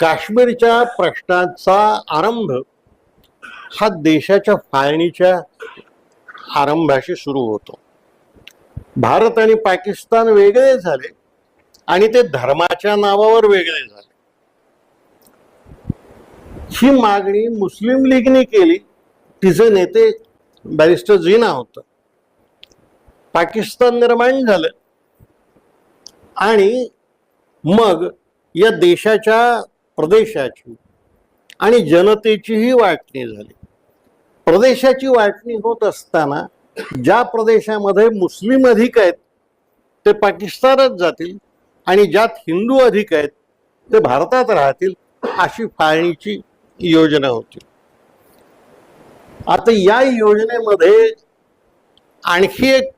काश्मीरच्या प्रश्नाचा आरंभ हा देशाच्या फाळणीच्या आरंभाशी सुरू होतो. भारत आणि पाकिस्तान वेगळे झाले आणि ते धर्माच्या नावावर वेगळे झाले. ही मागणी मुस्लिम लीगने केली. तिचे नेते बॅरिस्टर जिना होत. पाकिस्तान निर्माण झालं. आणि मग या देशाच्या प्रदेशाची आणि जनतेचीही वाटणी झाली. प्रदेशाची वाटणी होत असताना ज्या प्रदेशामध्ये मुस्लिम अधिक आहेत ते पाकिस्तानात जातील आणि ज्यात हिंदू अधिक आहेत ते भारतात राहतील अशी फाळणीची योजना होती. आता या योजनेमध्ये आणखी एक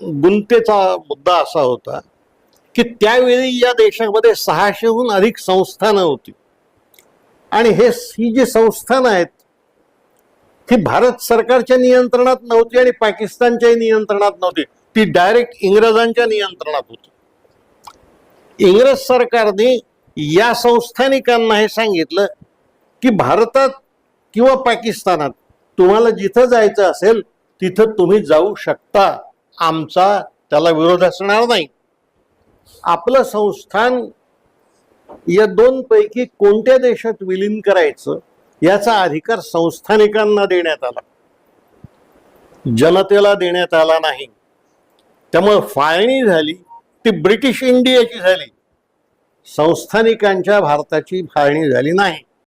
गुंतेचा मुद्दा असा होता की त्यावेळी या देशामध्ये सहाशेहून अधिक संस्थानं होती. आणि हे ही जी संस्थानं आहेत ती भारत सरकारच्या नियंत्रणात नव्हती आणि पाकिस्तानच्याही नियंत्रणात नव्हती. ती डायरेक्ट इंग्रजांच्या नियंत्रणात होती. इंग्रज सरकारने या संस्थानिकांना हे सांगितलं की भारतात किंवा पाकिस्तानात तुम्हाला जिथं जायचं असेल तिथं तुम्ही जाऊ शकता. आमचा त्याला विरोध असणार नाही. आपलं संस्थान या दोन पैकी कोणत्या देशात विलीन करायचं याचा अधिकार संस्थानिकांना देण्यात आला. जनतेला देण्यात आला नाही. त्यामुळे फाळणी झाली ती ब्रिटिश इंडियाची झाली. संस्थानिकांच्या भारताची फाळणी झाली नाही.